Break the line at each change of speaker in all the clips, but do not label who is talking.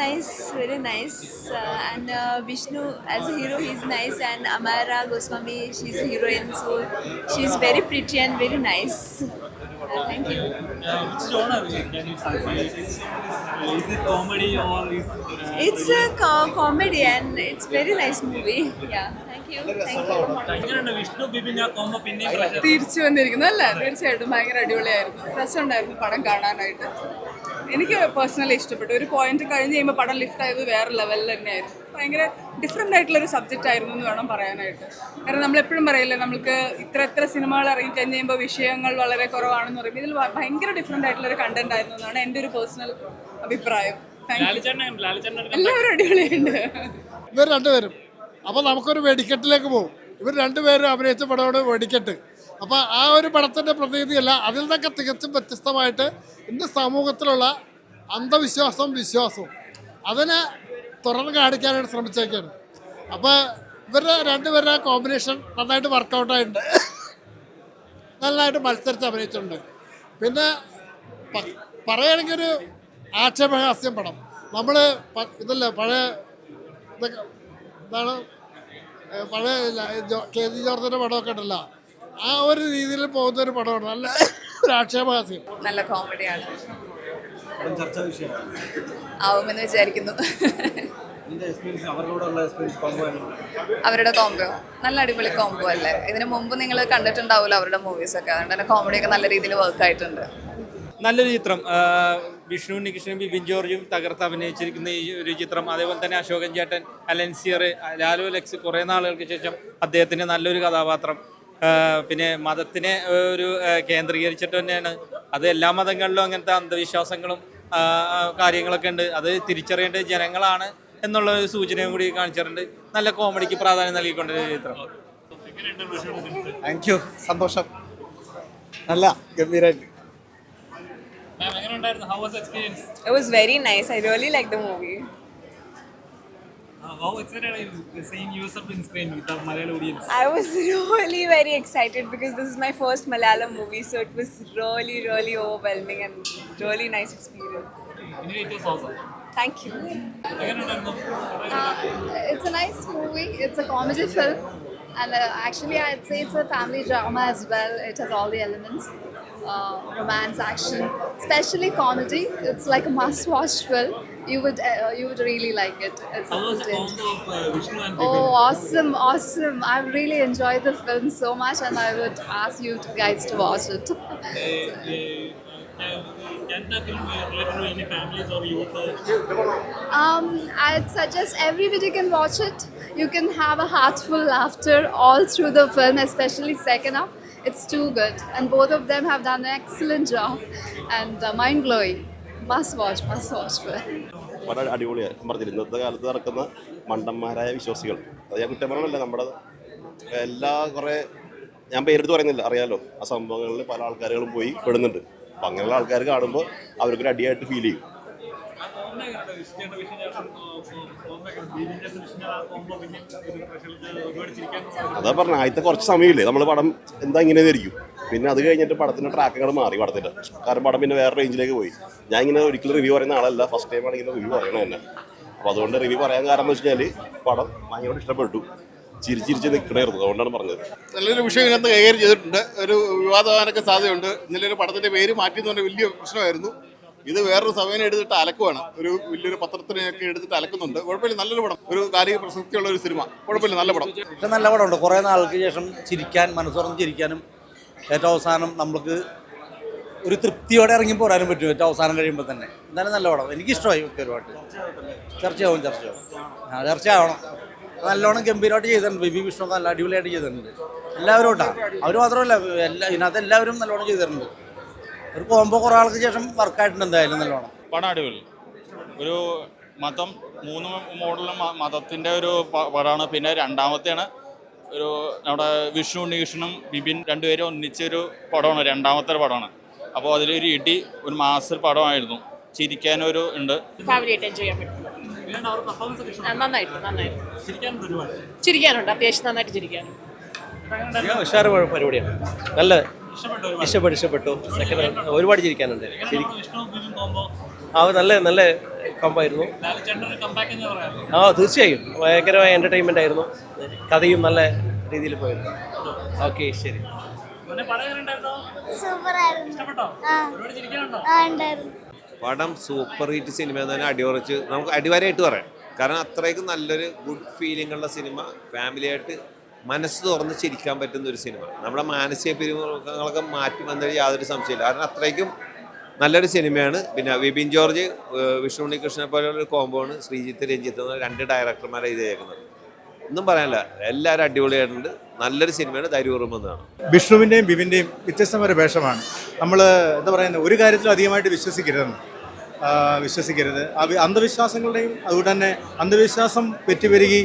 nice, very nice. Uh, and uh, Vishnu as a hero, he's nice. And Amara Goswami, she's a heroine, so she's very pretty and very nice. Uh, thank you.
Uh, which? Is it comedy or is uh,
It's a co- comedy and it's very nice movie. Yeah, thank you. Thank you.
എങ്ങനെയുണ്ട് വിഷ്ണു ബിബിൻ ആ combo പിന്നെയും?
തിരിച്ചു വന്നിരിക്കുന്നു അല്ല തീർച്ചയായിട്ടും ഭയങ്കര അടിപൊളിയായിരുന്നു രസമുണ്ടായിരുന്നു പടം കാണാനായിട്ട് എനിക്ക് പേഴ്സണലി ഇഷ്ടപ്പെട്ടു. ഒരു പോയിന്റ് കഴിഞ്ഞ് കഴിയുമ്പോൾ പടം ലിഫ്റ്റ് ആയത് വേറെ ലെവലിൽ തന്നെയായിരുന്നു. ഭയങ്കര ഡിഫറെന്റ് ആയിട്ടുള്ള ഒരു സബ്ജക്റ്റ് ആയിരുന്നു എന്ന് വേണം പറയാനായിട്ട്. കാരണം നമ്മൾ എപ്പോഴും പറയില്ലേ നമുക്ക് ഇത്ര ഇത്ര സിനിമകൾ ഇറങ്ങി കഴിഞ്ഞ് കഴിയുമ്പോൾ വിഷയങ്ങൾ വളരെ കുറവാണെന്ന് പറയുമ്പോൾ ഇതിൽ ഭയങ്കര ഡിഫറെന്റ് ആയിട്ടുള്ള ഒരു കണ്ടന്റ് ആയിരുന്നു എന്നാണ് എന്റെ ഒരു പേഴ്സണൽ അഭിപ്രായം. എല്ലാവരും അടിപൊളിയുണ്ട്.
ഇവർ രണ്ടുപേരും. അപ്പോൾ നമുക്കൊരു വെടിക്കെട്ടിലേക്ക് പോകും ഇവർ രണ്ടുപേരും അഭിനയിച്ച പടമാണ് വെടിക്കെട്ട്. അപ്പോൾ ആ ഒരു പടത്തിന്റെ പ്രതീതിയല്ല അതിൽ നിന്നൊക്കെ തികച്ചും വ്യത്യസ്തമായിട്ട് ഇന്ന് സമൂഹത്തിലുള്ള അന്ധവിശ്വാസവും വിശ്വാസവും അതിനെ തുറന്ന് കാണിക്കാനായിട്ട് ശ്രമിച്ചേക്കാണ്. അപ്പോൾ ഇവരുടെ രണ്ടുപേരുടെ കോമ്പിനേഷൻ നന്നായിട്ട് വർക്കൗട്ടായിട്ടുണ്ട് നന്നായിട്ട് മത്സരിച്ച് അഭിനയിച്ചിട്ടുണ്ട്. പിന്നെ പറയുകയാണെങ്കിൽ ഒരു ആക്ഷേപഹാസ്യം പടം. നമ്മൾ ഇതല്ല പഴയ ഇതൊക്കെ എന്താണ് പഴയ കെ ജി ജോർജിന്റെ പടമൊക്കെ ഉണ്ടല്ലോ. ആ ഒരു രീതിയിൽ പോകുന്ന ഒരു പടമാണ്. നല്ല ഒരു ആക്ഷേപഹാസ്യം.
നല്ല കോമഡിയാണ്
ചർച്ചാ വിഷയമാണ്.
ആവുമെന്ന് വിചാരിക്കുന്നു.
നിന്റെ എക്സ്പീരിയൻസ് അവരോടുള്ള എക്സ്പീരിയൻസ് കോമ്പോ
അവരുടെ കോംബോ നല്ല അടിപൊളി കോംബോ അല്ലേ? ഇതിനു മുമ്പ് നിങ്ങൾ കണ്ടിട്ടുണ്ടാവില്ല അവരുടെ മൂവീസ് ഒക്കെ. അതുകൊണ്ട് തന്നെ കോമഡി ഒക്കെ നല്ല രീതിയിൽ വർക്ക് ആയിട്ടുണ്ട്.
നല്ലൊരു ചിത്രം. വിഷ്ണു നികൃഷ്ണനും ബിബിൻ ജോർജും തകർത്ത് അഭിനയിച്ചിരിക്കുന്ന ഈ ഒരു ചിത്രം. അതേപോലെ തന്നെ അശോകൻ ചേട്ടൻ അലൻസിയർ ലാലു ലക്സ് കുറേ നാളുകൾക്ക് ശേഷം അദ്ദേഹത്തിന്റെ നല്ലൊരു കഥാപാത്രം. പിന്നെ മതത്തിനെ ഒരു കേന്ദ്രീകരിച്ചിട്ട് തന്നെയാണ് അത് എല്ലാ മതങ്ങളിലും അങ്ങനത്തെ അന്ധവിശ്വാസങ്ങളും കാര്യങ്ങളൊക്കെ ഉണ്ട്. അത് തിരിച്ചറിയേണ്ട ജനങ്ങളാണ് എന്നുള്ള ഒരു സൂചനയും കൂടി കാണിച്ചിട്ടുണ്ട്. നല്ല കോമഡിക്ക് പ്രാധാന്യം നൽകിക്കൊണ്ടിരുന്ന ചിത്രം.
താങ്ക് യു സന്തോഷം. നല്ല
experience
It was very nice. I really liked the movie.
Uh, wow, it's that saying you screen with the Malayalam audience.
I was really very excited because this is my first Malayalam movie, so it was really, really overwhelming and really nice experience.
Anyway, it was awesome.
Thank you.
Uh, it's a nice movie. It's a comedy film, and uh, actually, I'd say it's a family drama as well. It has all the elements. Uh, romance, action, especially comedy. It's like a must-watch film you would uh, you would really like it.
How was of, uh,
Oh, awesome, awesome! I really enjoyed the film so much, and I would ask you guys to watch it.
so, uh, can the film relate to any families or youth? Uh?
Um, I'd suggest everybody can watch it. You can have a heartful laughter all through the film, especially second half. It's too good, and both of them have done an excellent job, and uh, mind blowing. Must watch, must watch film.
വളരെ അടിപൊളിയാണ് പറഞ്ഞില്ല ഇന്നത്തെ കാലത്ത് നടക്കുന്ന മണ്ടന്മാരായ വിശ്വാസികൾ. അത് ഞാൻ കുറ്റം പറയണമല്ല നമ്മുടെ എല്ലാ കുറേ ഞാൻ പേരെടുത്ത് പറയുന്നില്ല അറിയാലോ. ആ സംഭവങ്ങളിൽ പല ആൾക്കാരുകളും പോയി പെടുന്നുണ്ട്. അപ്പം അങ്ങനെയുള്ള ആൾക്കാർ കാണുമ്പോൾ അവർക്കൊരു അടിയായിട്ട് ഫീൽ ചെയ്യും. അതാ പറഞ്ഞ ആദ്യത്തെ കുറച്ച് സമയമില്ലേ? നമ്മൾ പടം എന്താ ഇങ്ങനെ ഇരിക്കും പിന്നെ അത് കഴിഞ്ഞിട്ട് പടത്തിന്റെ ട്രാക്കുകൾ മാറി പടത്തിന്റെ കാരണം പടം പിന്നെ വേറെ റേഞ്ചിലേക്ക് പോയി. ഞാൻ ഇങ്ങനെ ഒരിക്കലും റിവ്യൂ പറയുന്ന ആളല്ല. ഫസ്റ്റ് ടൈമാണ് ഇങ്ങനെ റിവ്യൂ പറയണത് തന്നെ. അപ്പോൾ അതുകൊണ്ട് റിവ്യൂ പറയാൻ കാരണം എന്ന് വെച്ചാൽ പടം ഭയങ്കര ഇഷ്ടപ്പെട്ടു. ചിരിച്ചിരിച്ച് നിൽക്കണമായിരുന്നു അതുകൊണ്ടാണ് പറഞ്ഞത്.
നല്ലൊരു വിഷയം ഇതിനകത്ത് കൈകാര്യം ചെയ്തിട്ടുണ്ട്. ഒരു വിവാദമാനൊക്കെ സാധ്യതയുണ്ട്. ഇന്നലെ ഒരു പടത്തിന്റെ പേര് മാറ്റി എന്ന് പറഞ്ഞ വലിയ പ്രശ്നമായിരുന്നു. ഇത് വേറൊരു സമയം എടുത്തിട്ട് അലക്കുവാണ്. ഒരു വലിയൊരു പത്രത്തിനെയൊക്കെ എടുത്തിട്ട് അലക്കുന്നുണ്ട്. കുഴപ്പമില്ല. നല്ലൊരു പടം. ഒരു കാലിക പ്രസക്തിയുള്ള ഒരു സിനിമ. കുഴപ്പമില്ല. നല്ല പടം.
നല്ല പടമുണ്ട്. കുറേ നാൾക്ക് ശേഷം ചിരിക്കാൻ മനസ്സുറന്ന് ചിരിക്കാനും ഏറ്റവും അവസാനം നമുക്ക് ഒരു തൃപ്തിയോടെ ഇറങ്ങി പോരാനും പറ്റും ഏറ്റവും അവസാനം കഴിയുമ്പോൾ തന്നെ. എന്തായാലും നല്ല പടം. എനിക്കിഷ്ടമായി ഒരുപാട്. ചർച്ചയാവും ചർച്ചയാവും. ആ ചർച്ചയാവണം. നല്ലോണം ഗംഭീരമായിട്ട് ചെയ്തിട്ടുണ്ട്. ബി ബി വിഷ്ണു നല്ല അടിപൊളിയായിട്ട് ചെയ്തിട്ടുണ്ട്. എല്ലാവരും ഉണ്ടാ? അവർ മാത്രമല്ല എല്ലാ ഇതിനകത്ത് എല്ലാവരും നല്ലോണം ചെയ്തിട്ടുണ്ട്. ഒരു കോമ്പോ കുറേ ആൾക്ക് ശേഷം വർക്കായിട്ടുണ്ട് എന്തായാലും നല്ലോണം.
പടം അടിപൊളി. ഒരു മതം മൂന്ന് മോഡലും മതത്തിന്റെ ഒരു പടമാണ് പിന്നെ രണ്ടാമത്തെയാണ് ഒരു നമ്മുടെ വിഷ്ണു ഉണ്ണികൃഷ്ണനും ബിബിൻ രണ്ടുപേരും ഒന്നിച്ചൊരു പടമാണ് രണ്ടാമത്തെ ഒരു പടമാണ്. അപ്പോൾ അതിലൊരു ഇടി ഒരു മാസ്റ്റർ പടമായിരുന്നു. ചിരിക്കാനൊരു ഉണ്ട്.
എൻജോയ് ചെയ്യാൻ പറ്റും. നന്നായിട്ട് നന്നായിട്ട്.
ചിരിക്കാനുണ്ട് ഒരുപാട്.
ചിരിക്കാനുണ്ട് അത്യാവശ്യം നന്നായിട്ട് ചിരിക്കാനുണ്ട്.
ഉഷാറ് പരിപാടിയാണ്. നല്ല
ഇഷ്ടപ്പെട്ടു ഒരുപാട്.
ഇഷ്ടപ്പെട്ടു സെക്കൻഡ് ഒരുപാട് ചിരിക്കാനുണ്ട്.
കോംബോ
ആ നല്ല നല്ല കമ്പായിരുന്നു ആ തീർച്ചയായും. ഭയങ്കരമായ എന്റർടൈൻമെന്റ് ആയിരുന്നു. കഥയും നല്ല രീതിയിൽ പോയിരുന്നു. ഓക്കെ ശരി.
പടം എങ്ങനെ
സൂപ്പറായിരുന്നു
ഇഷ്ടപ്പെട്ടോ? ഒരുപാട് ചിരിക്കാനുണ്ടോ?
ആ ഉണ്ടായിരുന്നു.
പടം സൂപ്പർ ഹിറ്റ് സിനിമ എന്ന് തന്നെ അടിയുറച്ച് നമുക്ക് അടിവാരമായിട്ട് പറയാം. കാരണം അത്രയ്ക്ക് നല്ലൊരു ഗുഡ് ഫീലിംഗ് ഉള്ള സിനിമ ഫാമിലിയായിട്ട് മനസ്സ് തുറന്ന് ചിരിക്കാൻ പറ്റുന്ന ഒരു സിനിമ. നമ്മുടെ മാനസിക പിരിമുറുക്കങ്ങളൊക്കെ മാറ്റി വന്നതിൽ യാതൊരു സംശയമില്ല കാരണം അത്രയ്ക്കും നല്ലൊരു സിനിമയാണ്. പിന്നെ വിപിൻ ജോർജ് വിഷ്ണു ഉണ്ണികൃഷ്ണനെ പോലെയുള്ള ഒരു കോമ്പോണ് ശ്രീജിത്ത് രഞ്ജിത്ത് എന്ന രണ്ട് ഡയറക്ടർമാരെ ചെയ്തേക്കുന്നത് ഒന്നും പറയാനില്ല. എല്ലാവരും അടിപൊളിയായിട്ടുണ്ട്. നല്ലൊരു സിനിമയാണ്. ധൈര്യപൂർവം
വിഷ്ണുവിന്റെയും ബിബിന്റെയും വ്യത്യസ്തമായ വേഷമാണ്. നമ്മൾ എന്താ പറയുന്നത്? ഒരു കാര്യത്തിലും അധികമായിട്ട് വിശ്വസിക്കരുതെന്ന്. വിശ്വസിക്കരുത്. അന്ധവിശ്വാസങ്ങളുടെയും അതുകൊണ്ട് തന്നെ അന്ധവിശ്വാസം പെറ്റുപെരുകി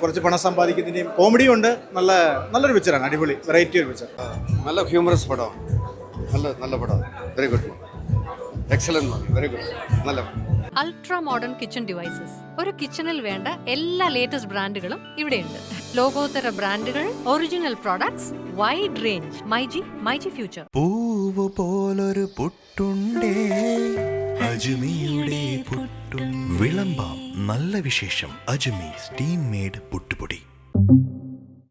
കുറച്ച് പണം സമ്പാദിക്കുന്നതിന്റെയും കോമഡി ഉണ്ട്. നല്ല നല്ലൊരു പിക്ചറാണ് അടിപൊളി. വെറൈറ്റി ഒരു പിക്ചർ
നല്ല ഹ്യൂമറസ് പടം. നല്ല നല്ല പടം. Very good excellent very good നല്ല
അൾട്രാ മോഡേൺ കിച്ചൺ ഡിവൈസസ് ഒരു കിച്ചണിൽ വേണ്ട എല്ലാ ലേറ്റസ്റ്റ് ബ്രാൻഡുകളും ഇവിടെയുണ്ട്. ലോകോത്തര ബ്രാൻഡുകൾ original products wide range myG myG future
പൂവ് പോലൊരു പുട്ടുണ്ടേ. അജുമിയുടെ വിളമ്പാം നല്ല വിശേഷം. അജുമി സ്റ്റീം മേഡ് പുട്ടുപൊടി.